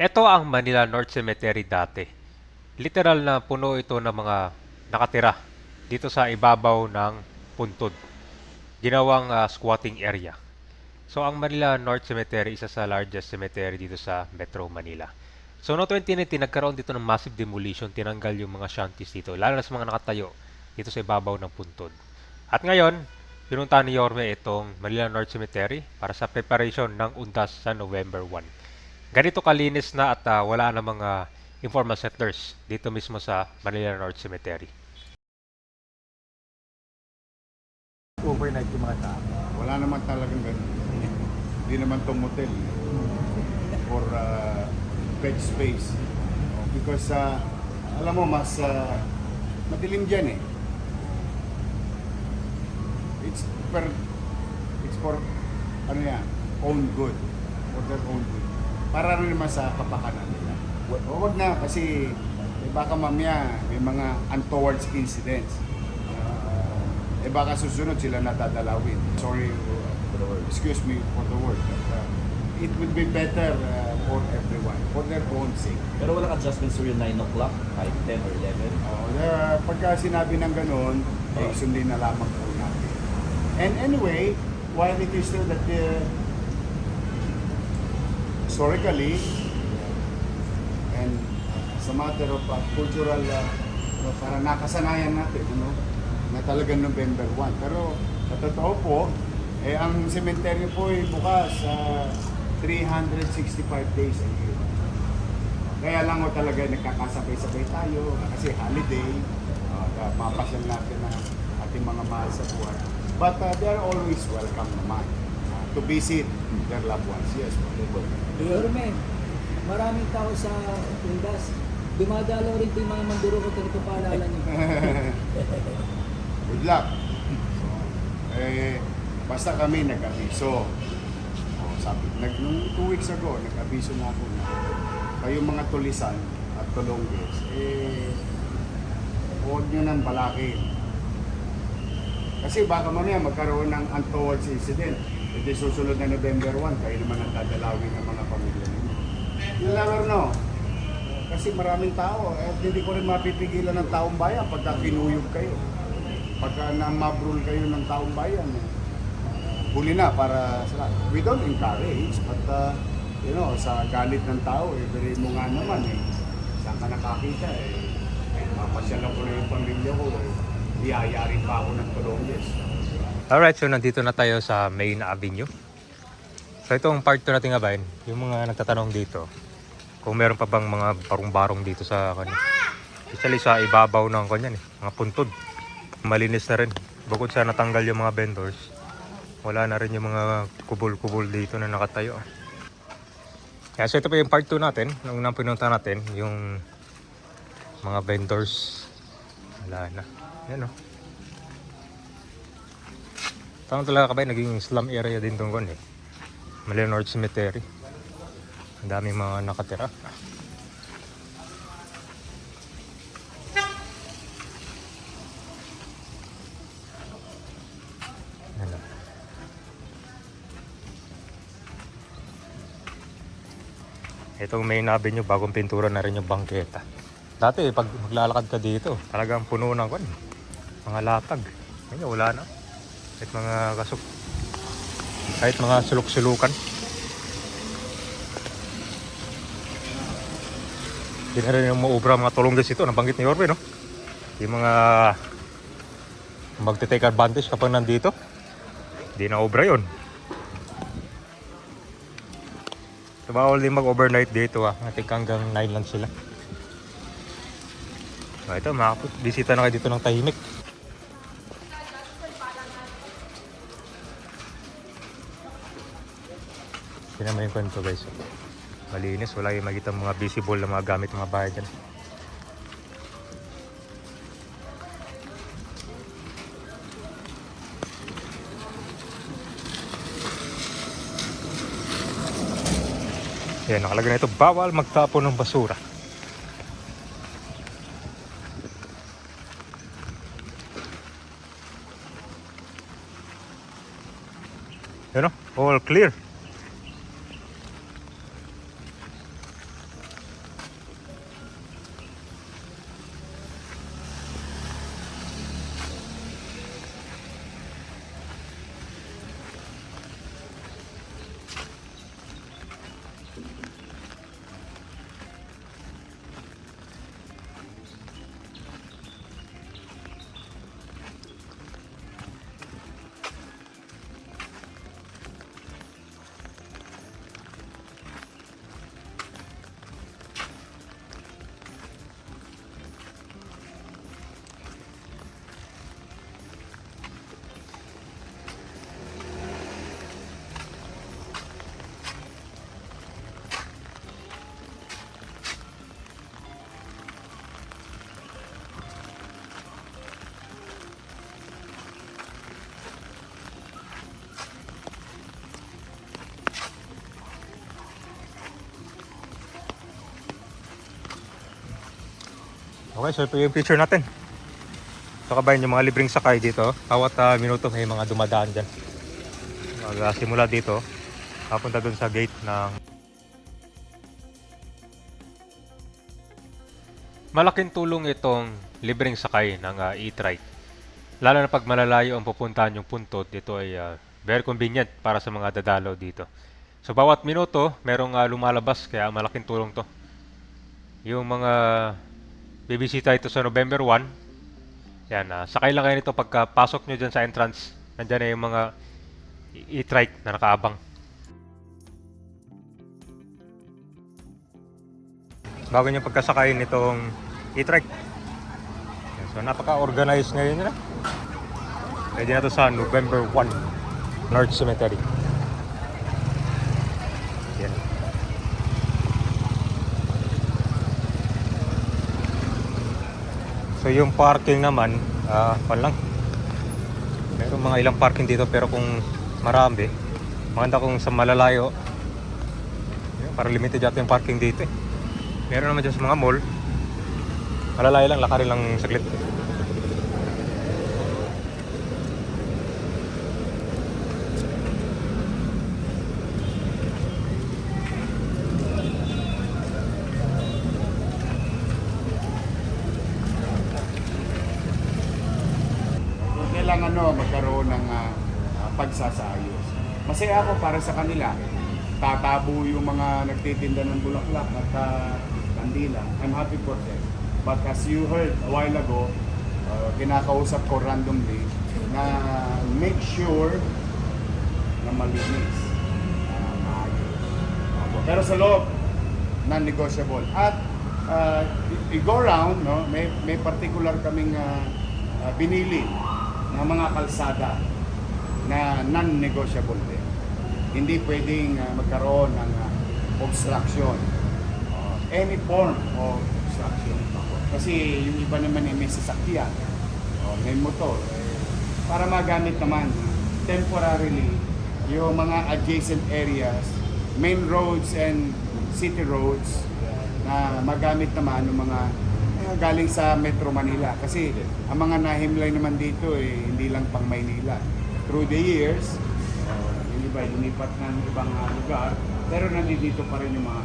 Ito ang Manila North Cemetery dati. Literal na puno ito ng mga nakatira dito sa ibabaw ng puntod. Ginawang ah, squatting area. So ang Manila North Cemetery isa sa largest cemetery dito sa Metro Manila. So no 2019 nagkaroon dito ng massive demolition, tinanggal yung mga shanties dito, lalo na sa mga nakatayo dito sa ibabaw ng puntod. At ngayon, pinunta ni Yorme itong Manila North Cemetery para sa preparation ng undas sa November 1. Ganito kalinis na at ah, wala na mga informal settlers dito mismo sa Manila North Cemetery. overnight yung mga tao. Wala naman talagang ganun. Hindi naman itong motel for uh, bed space. Because uh, alam mo, mas uh, madilim dyan eh. It's per it's for ano yan, own good. For their own good. Para rin naman sa kapakanan nila. Hu- Huwag na kasi eh, baka mamaya may mga untoward incidents. Uh, eh baka susunod sila natadalawin. Sorry uh, the. Excuse me for the word. But, uh, it would be better uh, for everyone, for their own sake. Pero walang adjustments to yung 9 o'clock, kahit 10 or 11. Oh, uh, pagka sinabi ng ganun, eh, sundin na lamang po natin. And anyway, while it is true that uh, historically, and sa matter of uh, cultural, uh, no, para nakasanayan natin, ano, na talagang November 1. Pero sa totoo po, eh, ang cemetery po ay bukas sa 365 days a year. Kaya lang ho talaga nagkakasabay-sabay tayo kasi holiday, uh, mapasyal natin ang ating mga mahal sa buhay. But uh, they are always welcome naman uh, to visit their loved ones. Yes, po. Yorme, maraming tao sa Undas. Dumadalaw rin ito yung mga manduro ko ito paalala niyo. Good luck. Eh, basta kami nag-abiso. Oh, sabi, nag, nung two weeks ago, nag-abiso na ako na kayong mga tulisan at tulonggis, eh, huwag nyo nang balakin. Kasi baka mamaya magkaroon ng untoward incident. Hindi susunod na November 1, kayo naman ang dadalawin ng mga pamilya ninyo. You never know. Kasi maraming tao, eh, hindi ko rin mapipigilan ng taong bayan pagka kinuyog kayo. Pagka namabrul kayo ng taong bayan, eh, huli na para sa. We don't encourage, but uh, you know, sa galit ng tao, eh, mo nga naman eh. Saan ka nakakita eh. eh mapasyalan ko na yung pamilya ko eh. Iyayari pa ako ng tulonges. Alright, so nandito na tayo sa Main Avenue. So itong part 2 natin ngabayin, yung mga nagtatanong dito, kung meron pa bang mga barong-barong dito sa kanya. Especially sa ibabaw ng kanyan eh, mga puntod. Malinis na rin. Bukod sa natanggal yung mga vendors, wala na rin yung mga kubol-kubol dito na nakatayo. Kaya so ito pa yung part 2 natin, nung unang pinunta natin, yung mga vendors. Wala na. Yan oh. Tama talaga kabay, naging slum area din doon eh. Manila North Cemetery. Ang daming mga nakatira. Ano? Itong main avenue, bagong pintura na rin yung bangketa. Dati, pag maglalakad ka dito, talagang puno ng kwan. Mga latag. Ngayon, wala na. Kahit mga kasok. Kahit mga sulok-sulukan. Hindi na rin yung maubra mga tulongges ito. Nabanggit ni Orbe, no? Yung mga magte-take advantage kapag nandito. Hindi na obra yun. So, bawal din mag-overnight dito ah. Natik hanggang 9 lang sila. So, ito, makapag-bisita na kayo dito ng tahimik. Yan naman yung kwento guys. Malinis, wala yung makita mga visible na mga gamit mga bahay dyan. Yan, nakalagay na ito, bawal magtapon ng basura. Yan o, all clear. Okay, so ito yung picture natin. So kabayan yung mga libreng sakay dito. Bawat ah, minuto may mga dumadaan dyan. Magsimula dito. Papunta dun sa gate ng... Malaking tulong itong libreng sakay ng ah, e-trike. Lalo na pag malalayo ang pupuntahan yung puntot, ito ay ah, very convenient para sa mga dadalaw dito. So bawat minuto, merong ah, lumalabas kaya malaking tulong to. Yung mga bibisita ito sa November 1, yan, ah, sakay lang kayo nito pagkapasok nyo dyan sa entrance. Nandyan na yung mga e-trike na nakaabang. Bago nyo pagkasakay nitong e-trike. So napaka-organized ngayon nila. Pwede na to sa November 1, North Cemetery. Yan. Yung parking naman, ah, pan lang. Meron mga ilang parking dito pero kung marami, maganda kung sa malalayo. Para limited yata yung parking dito eh. Meron naman dyan sa mga mall. Malalayo lang, lakarin lang saglit. kailangan ano, magkaroon ng ah, ah, pagsasayos. Masaya ako para sa kanila. Tatabo yung mga nagtitinda ng bulaklak at uh, kandila. I'm happy for them. But as you heard a while ago, uh, kinakausap ko randomly na make sure na malinis. maayos. Pero sa loob, non-negotiable. At uh, i-go round, no, may, may particular kaming uh, uh, binili ng mga kalsada na non-negotiable din. Hindi pwedeng uh, magkaroon ng uh, obstruction. Uh, any form of obstruction. Kasi yung iba naman ay may sasakyan, o may motor. eh, para magamit naman temporarily yung mga adjacent areas, main roads and city roads na magamit naman ng mga galing sa Metro Manila. Kasi ang mga nahimlay naman dito eh, hindi lang pang Maynila. Through the years, uh, yung iba lumipat ng ibang uh, lugar, pero nandito pa rin yung mga